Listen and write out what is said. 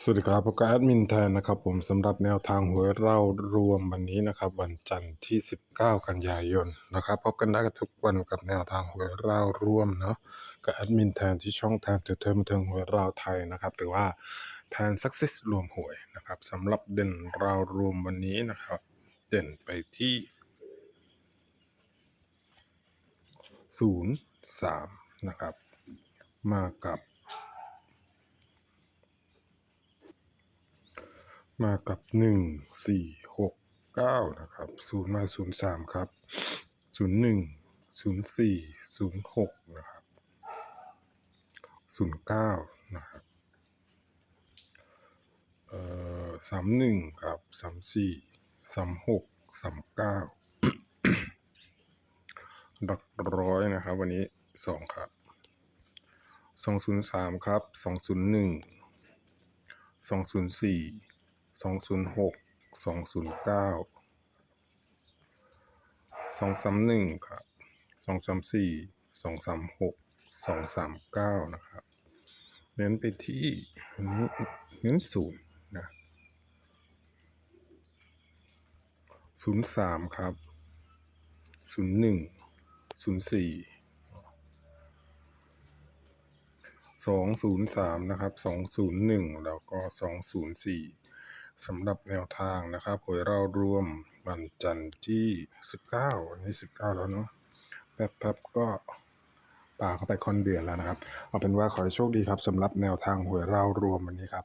สวัสดีครับพบกับแอดมินแทนนะครับผมสำหรับแนวทางหวยเรารวมวันนี้นะครับ วันจันทร์ที่ 19 กันยายนนะครับ พบกันได้กับทุกวันกับแนวทางหวยเรารวมเนาะกับแอดมินแทนที่ช่องแทนเทอเทอร์มเทิงหวยเราไทยนะครับ หรือว่าแทนซักซิสรวมหวยนะครับสำหรับเด่นเรารวมวันนี้นะครับ เด่นไปที่ 0 3 นะครับ มากับ มากับหนึ่งสี่หกเก้านะครับศูนย์มาศูนย์สามครับศูนย์หนึ่งศูนย์สี่ศูนย์หกนะครับศูนย์เก้านะครับเอ่อสามหนึ่งครับสามสี่สามหกสามเก้าหลักร้อยนะครับ วันนี้สองครับสองศูนย์สามครับสองศูนย์หนึ่งสองศูนย์สี่ สองศูนย์หกสองศูนย์เก้าสองสามหนึ่งครับสองสามสี่สองสามหกสองสามเก้านะครับ เน้นไปที่นนี้เน้นศูนย์นะศูนย์สามครับศูนย์หนึ่งศูนย์สี่สองศูนย์สามนะครับสองศูนย์หนึ่งแล้วก็สองศูนย์สี่ สำหรับแนวทางนะครับหวยเรารวมวันจันทร์ที่ 19 วันนี้19 แล้วเนาะแป๊บๆก็ป่าเข้าไปคอนเดือนแล้วนะครับ เอาเป็นว่าขอให้โชคดีครับสำหรับแนวทางหวยเรารวมวันนี้ครับ